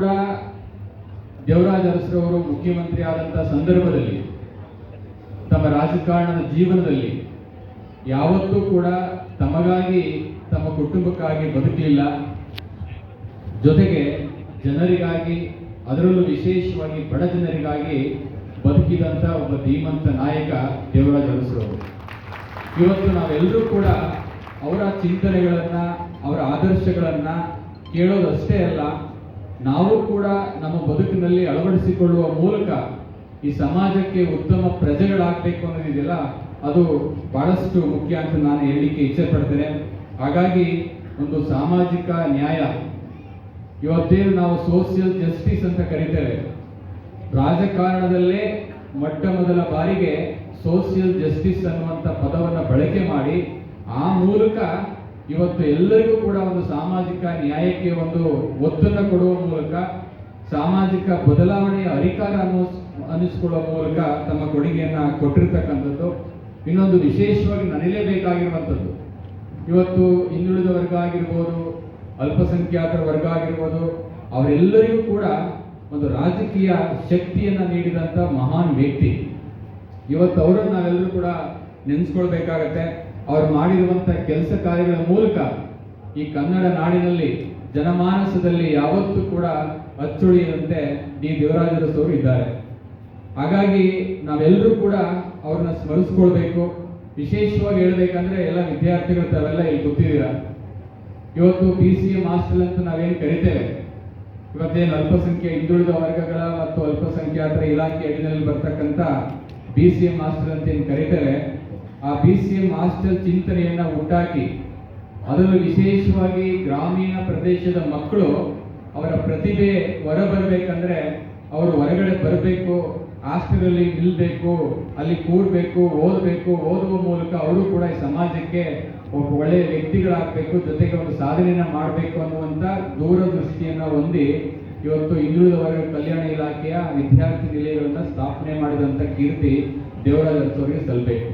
ಕೂಡ ದೇವರಾಜ ಅರಸರವರು ಮುಖ್ಯಮಂತ್ರಿ ಆದಂಥ ಸಂದರ್ಭದಲ್ಲಿ, ತಮ್ಮ ರಾಜಕಾರಣದ ಜೀವನದಲ್ಲಿ ಯಾವತ್ತೂ ಕೂಡ ತಮಗಾಗಿ, ತಮ್ಮ ಕುಟುಂಬಕ್ಕಾಗಿ ಬದುಕಲಿಲ್ಲ. ಜೊತೆಗೆ ಜನರಿಗಾಗಿ, ಅದರಲ್ಲೂ ವಿಶೇಷವಾಗಿ ಬಡ ಜನರಿಗಾಗಿ ಬದುಕಿದಂಥ ಒಬ್ಬ ಧೀಮಂತ ನಾಯಕ ದೇವರಾಜ ಅರಸರವರು. ಇವತ್ತು ನಾವೆಲ್ಲರೂ ಕೂಡ ಅವರ ಚಿಂತನೆಗಳನ್ನ, ಅವರ ಆದರ್ಶಗಳನ್ನ ಕೇಳೋದಷ್ಟೇ ಅಲ್ಲ ನಾವು ಕೂಡ ನಮ್ಮ ಬದುಕಿನಲ್ಲಿ ಅಳವಡಿಸಿಕೊಳ್ಳುವ ಮೂಲಕ ಈ ಸಮಾಜಕ್ಕೆ ಉತ್ತಮ ಪ್ರಜೆಗಳಾಗಬೇಕು ಅನ್ನೋದಿದೆಯಲ್ಲ, ಅದು ಬಹಳಷ್ಟು ಮುಖ್ಯ ಅಂತ ನಾನು ಹೇಳಲಿಕ್ಕೆ ಇಚ್ಛೆ ಪಡ್ತೇನೆ. ಹಾಗಾಗಿ ಒಂದು ಸಾಮಾಜಿಕ ನ್ಯಾಯ ಇವತ್ತೇನು ನಾವು ಸೋಷಿಯಲ್ ಜಸ್ಟಿಸ್ ಅಂತ ಕರಿತೇವೆ. ರಾಜಕಾರಣದಲ್ಲೇ ಮೊಟ್ಟ ಮೊದಲ ಬಾರಿಗೆ ಸೋಷಿಯಲ್ ಜಸ್ಟಿಸ್ ಅನ್ನುವಂಥ ಪದವನ್ನು ಬಳಕೆ ಮಾಡಿ ಆ ಮೂಲಕ ಇವತ್ತು ಎಲ್ಲರಿಗೂ ಕೂಡ ಒಂದು ಸಾಮಾಜಿಕ ನ್ಯಾಯಕ್ಕೆ ಒಂದು ಒತ್ತನ್ನು ಕೊಡುವ ಮೂಲಕ, ಸಾಮಾಜಿಕ ಬದಲಾವಣೆಯ ಅಧಿಕಾರ ಅನ್ನಿಸ್, ಅನ್ನಿಸ್ಕೊಳ್ಳುವ ಮೂಲಕ ತಮ್ಮ ಕೊಡುಗೆಯನ್ನ ಕೊಟ್ಟಿರ್ತಕ್ಕಂಥದ್ದು. ಇನ್ನೊಂದು ವಿಶೇಷವಾಗಿ ನನಿಲೇಬೇಕಾಗಿರುವಂಥದ್ದು. ಇವತ್ತು ಹಿಂದುಳಿದ ವರ್ಗ ಆಗಿರ್ಬೋದು, ಅಲ್ಪಸಂಖ್ಯಾತರ ವರ್ಗ ಆಗಿರ್ಬೋದು, ಅವರೆಲ್ಲರಿಗೂ ಕೂಡ ಒಂದು ರಾಜಕೀಯ ಶಕ್ತಿಯನ್ನು ನೀಡಿದಂಥ ಮಹಾನ್ ವ್ಯಕ್ತಿ. ಇವತ್ತು ಅವರನ್ನು ನಾವೆಲ್ಲರೂ ಕೂಡ ನೆನೆಸ್ಕೊಳ್ಬೇಕಾಗತ್ತೆ. ಅವ್ರು ಮಾಡಿರುವಂಥ ಕೆಲಸ ಕಾರ್ಯಗಳ ಮೂಲಕ ಈ ಕನ್ನಡ ನಾಡಿನಲ್ಲಿ ಜನಮಾನಸದಲ್ಲಿ ಯಾವತ್ತೂ ಕೂಡ ಅಚ್ಚುಳಿಯಂತೆ ಡಿ. ದೇವರಾಜರಸವರು ಇದ್ದಾರೆ. ಹಾಗಾಗಿ ನಾವೆಲ್ಲರೂ ಕೂಡ ಅವ್ರನ್ನ ಸ್ಮರಿಸ್ಕೊಳ್ಬೇಕು. ವಿಶೇಷವಾಗಿ ಹೇಳ್ಬೇಕಂದ್ರೆ ಎಲ್ಲ ವಿದ್ಯಾರ್ಥಿಗಳು ತಾವೆಲ್ಲ ಇಲ್ಲಿ ಗೊತ್ತಿದ್ದೀರಾ ಇವತ್ತು ಪಿ ಸಿ ಎಂ ಹಾಸ್ಟೆಲ್ ಅಂತ ನಾವೇನು ಕರಿತೇವೆ? ಇವತ್ತೇನು ಅಲ್ಪಸಂಖ್ಯೆ ಹಿಂದುಳಿದ ವರ್ಗಗಳ ಮತ್ತು ಅಲ್ಪಸಂಖ್ಯಾತರ ಇಲಾಖೆ ಅಡಿನಲ್ಲಿ ಬರ್ತಕ್ಕಂಥ ಬಿ ಸಿ ಎಂ ಹಾಸ್ಟೆಲ್ ಅಂತ ಏನು ಕರಿತೇವೆ? ಆ ಬಿ ಸಿ ಎಂ ಹಾಸ್ಟೆಲ್ ಚಿಂತನೆಯನ್ನ ಹುಟ್ಟಾಕಿ ಅದರಲ್ಲೂ ವಿಶೇಷವಾಗಿ ಗ್ರಾಮೀಣ ಪ್ರದೇಶದ ಮಕ್ಕಳು ಅವರ ಪ್ರತಿಭೆ ಹೊರಬರಬೇಕಂದ್ರೆ ಅವರು ಹೊರಗಡೆ ಬರಬೇಕು, ಹಾಸ್ಟೆಲಲ್ಲಿ ನಿಲ್ಲಬೇಕು ಅಲ್ಲಿ ಕೂರಬೇಕು, ಓದಬೇಕು, ಓದುವ ಮೂಲಕ ಅವರು ಕೂಡ ಈ ಸಮಾಜಕ್ಕೆ ಒಬ್ಬ ಒಳ್ಳೆಯ ವ್ಯಕ್ತಿಗಳಾಗಬೇಕು, ಜೊತೆಗೆ ಒಂದು ಸಾಧನೆಯನ್ನು ಮಾಡಬೇಕು ಅನ್ನುವಂಥ ದೂರದೃಷ್ಟಿಯನ್ನು ಹೊಂದಿ ಇವತ್ತು ಹಿಂದುಳಿದ ವರ್ಗ ಕಲ್ಯಾಣ ಇಲಾಖೆಯ ವಿದ್ಯಾರ್ಥಿ ನಿಲಯಗಳನ್ನು ಸ್ಥಾಪನೆ ಮಾಡಿದಂಥ ಕೀರ್ತಿ ದೇವರಾಜ ಅವರಿಗೆ ಸಲ್ಲಬೇಕು